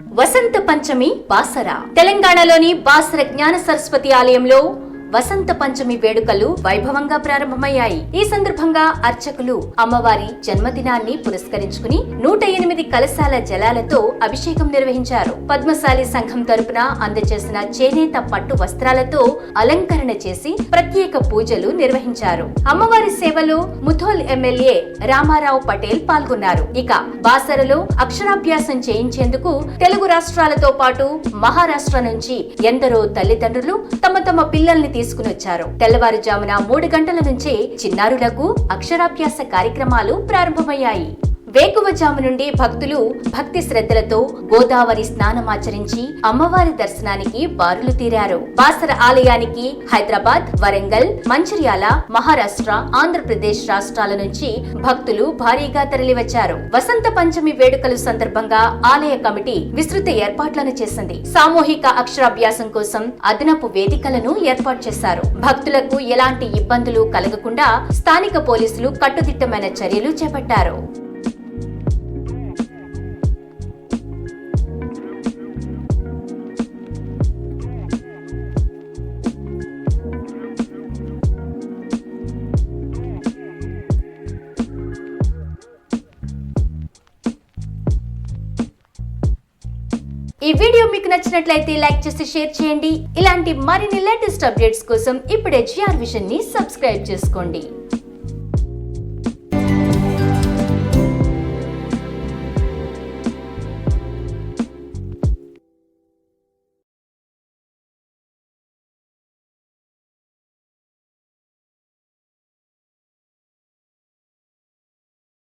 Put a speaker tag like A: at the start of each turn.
A: వసంత పంచమి బాసర. తెలంగాణలోని బాసర జ్ఞాన సరస్వతి ఆలయంలో వసంత పంచమి వేడుకలు వైభవంగా ప్రారంభమయ్యాయి. ఈ సందర్భంగా అర్చకులు అమ్మవారి జన్మదినాన్ని పురస్కరించుకుని నూట ఎనిమిది కలశాల జలాలతో అభిషేకం నిర్వహించారు. పద్మశాలి సంఘం తరపున అందజేసిన చేనేత పట్టు వస్త్రాలతో అలంకరణ చేసి ప్రత్యేక పూజలు నిర్వహించారు. అమ్మవారి సేవలో ముథోల్ ఎమ్మెల్యే రామారావు పటేల్ పాల్గొన్నారు. ఇక బాసరలో అక్షరాభ్యాసం చేయించేందుకు తెలుగు రాష్ట్రాలతో పాటు మహారాష్ట్ర నుంచి ఎందరో తల్లిదండ్రులు తమ తమ పిల్లల్ని తీసుకుని వచ్చారు. తెల్లవారుజామున మూడు గంటల నుంచే చిన్నారులకు అక్షరాభ్యాస కార్యక్రమాలు ప్రారంభమయ్యాయి. వేకువజాము నుండి భక్తులు భక్తి శ్రద్ధలతో గోదావరి స్నానమాచరించి అమ్మవారి దర్శనానికి బారులు తీరారు. బాసర ఆలయానికి హైదరాబాద్ వరంగల్ మంచిర్యాల మహారాష్ట్ర ఆంధ్రప్రదేశ్ రాష్ట్రాల నుంచి భక్తులు భారీగా తరలివచ్చారు. వసంత పంచమి వేడుకలు సందర్భంగా ఆలయ కమిటీ విస్తృత ఏర్పాట్లను చేసింది. సామూహిక అక్షరాభ్యాసం కోసం అదనపు వేదికలను ఏర్పాటు చేశారు. భక్తులకు ఎలాంటి ఇబ్బందులు కలగకుండా స్థానిక పోలీసులు కట్టుదిట్టమైన చర్యలు చేపట్టారు. ఈ వీడియో మీకు నచ్చినట్లయితే లైక్ చేసి షేర్ చేయండి. ఇలాంటి మరిన్ని లేటెస్ట్ అప్డేట్స్ కోసం ఇప్పుడే జిఆర్ విషన్ని సబ్స్క్రైబ్ చేసుకోండి.